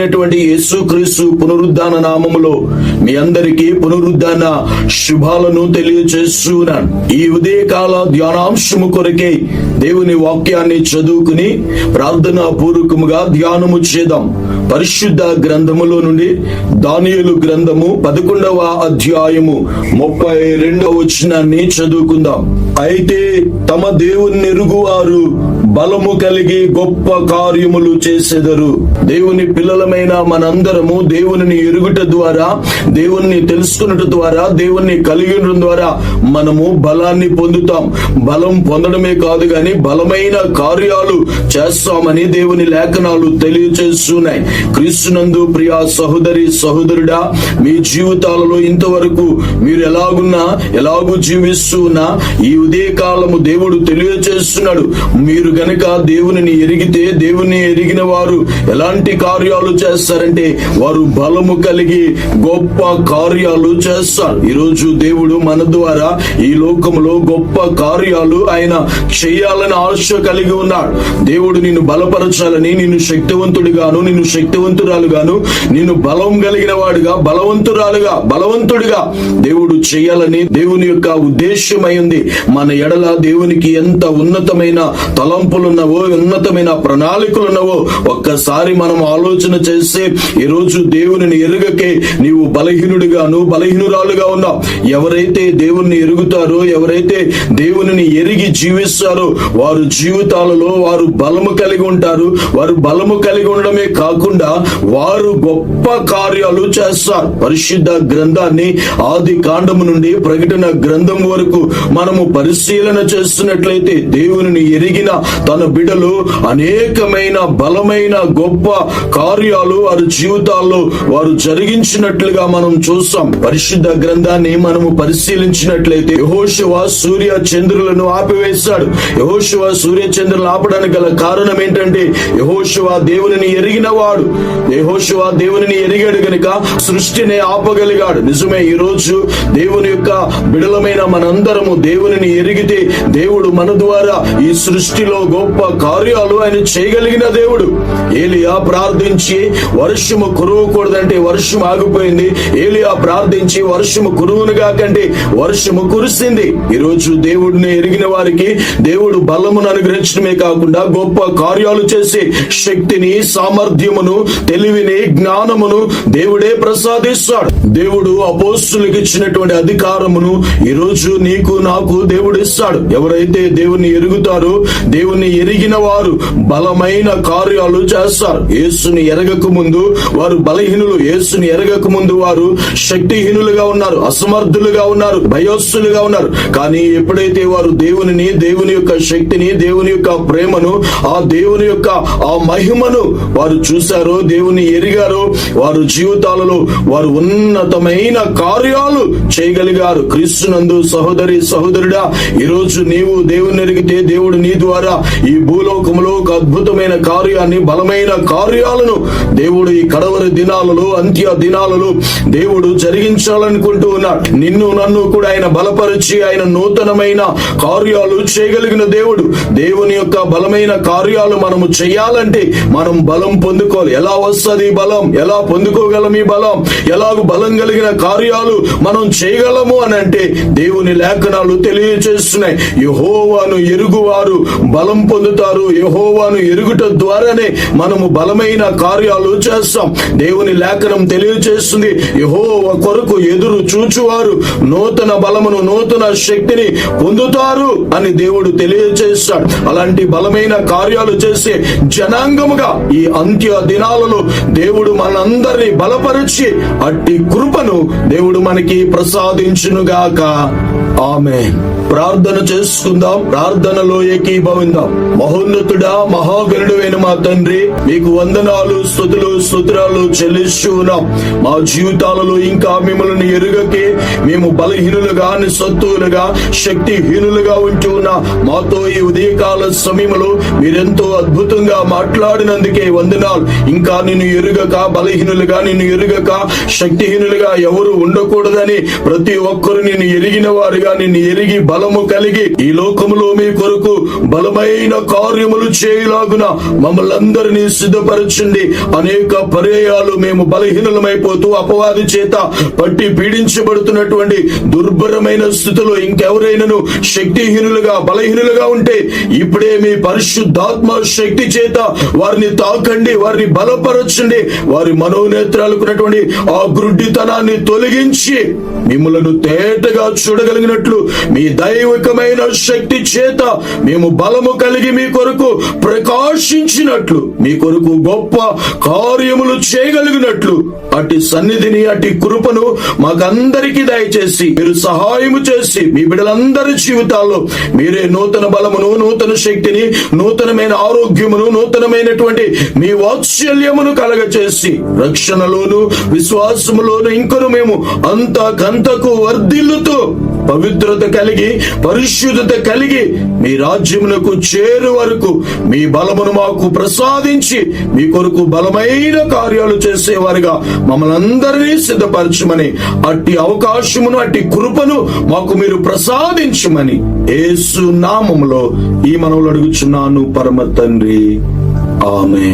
పునరుద్ధానుడైనటువంటి యేసుక్రీస్తు పునరుద్ధాన నామములో మీ అందరికీ పునరుద్ధాన శుభాలను తెలియజేస్తున్నాను ఈ ఉదయకాల ధ్యానాంశము కొరకే దేవుని వాక్యాన్ని చదువుకుని ప్రార్థనా పూర్వకముగా ధ్యానము చేద్దాం. పరిశుద్ధ గ్రంథములో నుండి దానియులు గ్రంథము పదకొండవ అధ్యాయము ముప్పై రెండవ వచనాన్ని చదువుకుందాం. అయితే తమ దేవుని ఎరుగువారు బలము కలిగి గొప్ప కార్యములు చేసెదరు. దేవుని పిల్లలమైన మనందరము దేవుని ఎరుగుట ద్వారా దేవుణ్ణి తెలుసుకున్నట ద్వారా దేవుణ్ణి కలిగి ఉండడం ద్వారా మనము బలాన్ని పొందుతాం. బలం పొందడమే కాదు గాని బలమైన కార్యాలు చేస్తామని దేవుని లేఖనాలు తెలియచేస్తున్నాయి. క్రీస్తునందు ప్రియా సహోదరి సహోదరుడా మీ జీవితాలలో ఇంతవరకు మీరు ఎలాగున్నా ఎలాగూ జీవిస్తున్నా ఈ ఉదయకాలము దేవుడు తెలియచేస్తున్నాడు. మీరు గనక దేవునిని ఎరిగితే దేవుని ఎరిగిన వారు ఎలాంటి కార్యాలు చేస్తారంటే వారు బలము కలిగి గొప్ప కార్యాలు చేస్తారు. ఈరోజు దేవుడు మన ద్వారా ఈ లోకంలో గొప్ప కార్యాలు ఆయన చేయాలని ఆశ కలిగి ఉన్నాడు. దేవుడు నిన్ను బలపరచాలని నిన్ను శక్తివంతుడిగాను నిన్ను శక్తివంతురాలుగాను నిన్ను బలం కలిగిన వాడుగా బలవంతురాలుగా బలవంతుడిగా దేవుడు చేయాలని దేవుని యొక్క ఉద్దేశమై ఉంది. మన ఎడల దేవునికి ఎంత ఉన్నతమైన తలం తలంపులున్నవో ఉన్నతమైన ప్రణాళికలున్నవో ఒక్కసారి మనం ఆలోచన చేస్తే ఈరోజు దేవుని ఎరుగకే నీవు బలహీనుడిగాను బలహీనురాలుగా ఉన్నావు. ఎవరైతే దేవుణ్ణి ఎరుగుతారో ఎవరైతే దేవుని ఎరిగి జీవిస్తారో వారు జీవితాలలో వారు బలము కలిగి ఉంటారు. వారు బలము కలిగి ఉండడమే కాకుండా వారు గొప్ప కార్యాలు చేస్తారు. పరిశుద్ధ గ్రంథాన్ని ఆది కాండము నుండి ప్రకటన గ్రంథం వరకు మనము పరిశీలన చేస్తున్నట్లయితే దేవుని ఎరిగిన తన బిడలు అనేకమైన బలమైన గొప్ప కార్యాలు వారి జీవితాల్లో వారు జరిగించినట్లుగా మనం చూస్తాం. పరిశుద్ధ గ్రంథాన్ని మనము పరిశీలించినట్లయితే యహోశివ సూర్య చంద్రులను ఆపివేశాడు. యహోశివ సూర్య చంద్రులను ఆపడానికి గల కారణం ఏంటంటే యహోశివ దేవుని ఎరిగిన వాడు యహోశివ దేవుని ఎరిగాడు గనుక సృష్టిని ఆపగలిగాడు. నిజమే ఈ రోజు దేవుని యొక్క బిడలమైన మనందరము దేవుని ఎరిగితే దేవుడు మన ద్వారా ఈ సృష్టిలో గొప్ప కార్యాలు ఆయన చేయగలిగిన దేవుడు. ఏలియా ప్రార్థించి వర్షము కురవకూడదంటే వర్షం ఆగిపోయింది. ఏలియా ప్రార్థించి వర్షము కురువును కంటే వర్షము కురిసింది. ఈరోజు దేవుడిని ఎరిగిన వారికి దేవుడు బలమును అనుగ్రహించడమే కాకుండా గొప్ప కార్యాలు చేసి శక్తిని సామర్థ్యమును తెలివిని జ్ఞానమును దేవుడే ప్రసాదిస్తాడు. దేవుడు అపోస్తులకు ఇచ్చినటువంటి అధికారమును ఈరోజు నీకు నాకు దేవుడు ఇస్తాడు. ఎవరైతే దేవుని ఎరుగుతారో దేవుని ఎరిగిన వారు బలమైన కార్యాలు చేస్తారు. యేసుని ఎరగక ముందు వారు బలహీనులు. యేసుని ఎరగక ముందు వారు శక్తిహీనులుగా ఉన్నారు అసమర్థులుగా ఉన్నారు భయోస్సులుగా ఉన్నారు. కానీ ఎప్పుడైతే వారు దేవునిని దేవుని యొక్క శక్తిని దేవుని యొక్క ప్రేమను ఆ దేవుని యొక్క ఆ మహిమను వారు చూశారో దేవుని ఎరిగారో వారు జీవితాలలో వారు ఉన్నతమైన కార్యాలు చేయగలిగారు. క్రీస్తునందు సహోదరి సహోదరుడా ఈరోజు నీవు దేవుని ఎరిగితే దేవుడు నీ ద్వారా ఈ భూలోకములో ఒక అద్భుతమైన కార్యాన్ని బలమైన కార్యాలను దేవుడు ఈ కడవరి దినాలలో అంత్య దినాలలో దేవుడు జరిగించాలనుకుంటూ ఉన్నాడు. నిన్ను నన్ను కూడా ఆయన బలపరిచి ఆయన నూతనమైన కార్యాలు చేయగలిగిన దేవుడు. దేవుని యొక్క బలమైన కార్యాలు మనము చేయాలంటే మనం బలం పొందుకోవాలి. ఎలా వస్తుంది ఈ బలం? ఎలా పొందుకోగలం ఈ బలం? ఎలా బలం కలిగిన కార్యాలు మనం చేయగలము అని అంటే దేవుని లేఖనాలు తెలియజేస్తున్నాయి యహోవాను ఎరుగువారు బలం పొందుతారు. యహోవాను ఎరుగుట ద్వారానే మనము బలమైన కార్యాలు చేస్తాం. దేవుని లేఖనం తెలియచేస్తుంది. యహోవ కొరకు ఎదురు చూచువారు. నూతన బలమును నూతన శక్తిని పొందుతారు అని దేవుడు తెలియచేస్తాడు. అలాంటి బలమైన కార్యాలు చేసే జనాంగముగా ఈ అంత్య దినాలలో దేవుడు మనందరినీ బలపరిచి అట్టి కృపను దేవుడు మనకి ప్రసాదించునుగాక. ఆమె ప్రార్థన చేసుకుందాం. ప్రార్థనలో ఏకీభవిందాం. మహోన్నతుడా మహాగణుడైన మా తండ్రి మీకు వందనాలు స్థుతులు స్తోత్రాలు చెల్లిస్తూ ఉన్నాం. మా జీవితాలలో ఇంకా మిమ్మల్ని ఎరుగకే మేము బలహీనులుగా నిస్సత్తువులుగా శక్తిహీనులుగా ఉంటూ ఉన్న. మాతో ఈ ఉదయకాల సమయంలో మీరెంతో అద్భుతంగా మాట్లాడినందుకే వందనాలు. ఇంకా నిన్ను ఎరుగక బలహీనులుగా నిన్ను ఎరుగక శక్తిహీనులుగా ఎవరు ఉండకూడదని ప్రతి ఒక్కరు నిన్ను ఎరిగిన వారుగా నిన్ను ఎరిగి బలము కలిగి ఈ లోకములో మీ కొరకు బలమైన మేలైన కార్యములు చేయలాగున మమ్మల్ని అందరినీ సిద్ధపరచండి. అనేక పర్యాయాలు మేము బలహీనలమైపోతూ అపవాది చేత పట్టి పీడించబడుతున్నటువంటి దుర్భరమైన స్థితిలో ఇంకెవరైనాను శక్తిహీనులుగా బలహీనులుగా ఉంటే ఇప్పుడే మీ పరిశుద్ధాత్మ శక్తి చేత వారిని తాకండి వారిని బలపరచండి. వారి మనోనేత్రాలకున్నటువంటి ఆ గుడ్డితనాన్ని తొలగించి మిమ్మలను తేటగా చూడగలిగినట్లు మీ దైవికమైన శక్తి చేత మేము బలము కలిగి మీ కొరకు ప్రకాశించినట్లు మీ కొరకు గొప్ప కార్యములు చేయగలిగినట్లు. అటు సన్నిధిని అటు కృపను మాకందరికీ దయచేసి మీరు సహాయము చేసి మీ బిడ్డలందరి జీవితాల్లో మీరే నూతన బలమును నూతన శక్తిని నూతనమైన ఆరోగ్యమును నూతనమైనటువంటి మీ వాత్సల్యమును కలగచేసి రక్షణలోను విశ్వాసములోను ఇంకను మేము అంతకంతకు వర్ధిల్లుతూ పవిత్రత కలిగి పరిశుద్ధత కలిగి మీ రాజ్యములకు చేరు వరకు మీ బలమును మాకు ప్రసాదించి మీ కొరకు బలమైన కార్యాలు చేసేవారుగా మమ్మల్ని అందరినీ సిద్ధపరచమని అట్టి అవకాశమును అట్టి కృపను మాకు మీరు ప్రసాదించమని ఏసు నామములో ఈ మనవులు అడుగుచున్నాను పరమ తండ్రి. ఆమె